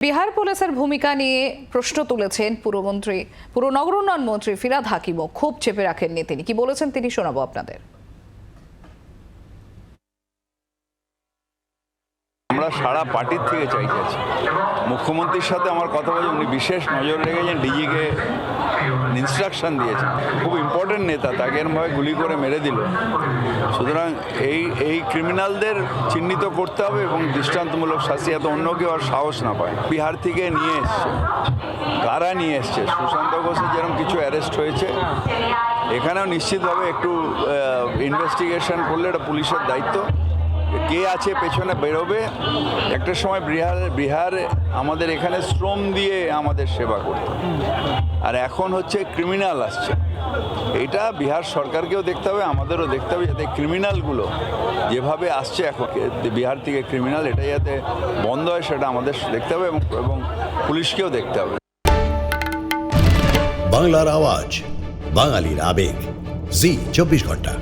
বিহার পুলিশের ভূমিকা নিয়ে প্রশ্ন তুলেছেন পুরমন্ত্রী পুরনগর উন্নয়ন মন্ত্রী ফিরাদ হাকিমও। খুব চেপে রাখেননি তিনি। কি বলেছেন তিনি শোনাবো আপনাদের। আমরা সারা পার্টির থেকে চাইতেছি মুখ্যমন্ত্রীর সাথে আমার কথা বলে উনি বিশেষ নজর রেখেছেন, ডিজিকে ইনস্ট্রাকশন দিয়েছেন। খুব ইম্পর্টেন্ট নেতা, তাকে এরমভাবে গুলি করে মেরে দিল। সুতরাং এই এই ক্রিমিনালদের চিহ্নিত করতে হবে এবং দৃষ্টান্তমূলক শাস্তি এত অন্য কেউ আর সাহস না পায়। বিহার থেকে নিয়ে এসছে। কারা নিয়ে এসছে? সুশান্ত ঘোষের যেরকম কিছু অ্যারেস্ট হয়েছে, এখানেও নিশ্চিতভাবে একটু ইনভেস্টিগেশন করলে এটা পুলিশের দায়িত্ব। কে আছে পেছনে বেরোবে? একটা সময় বিহার বিহার আমাদের এখানে শ্রম দিয়ে আমাদের সেবা করত। আর এখন হচ্ছে ক্রিমিনাল আসছে। এটা বিহার সরকারকেও দেখতে হবে, আমাদেরও দেখতে হবে যাতে ক্রিমিনালগুলো যেভাবে আসছে এখন বিহার থেকে ক্রিমিনাল এটা যাতে বন্ধ হয় সেটা আমাদের দেখতে হবে এবং পুলিশকেও দেখতে হবে। বাংলার আওয়াজ, বাঙালির আবেগ। জি, চব্বিশ ঘণ্টা।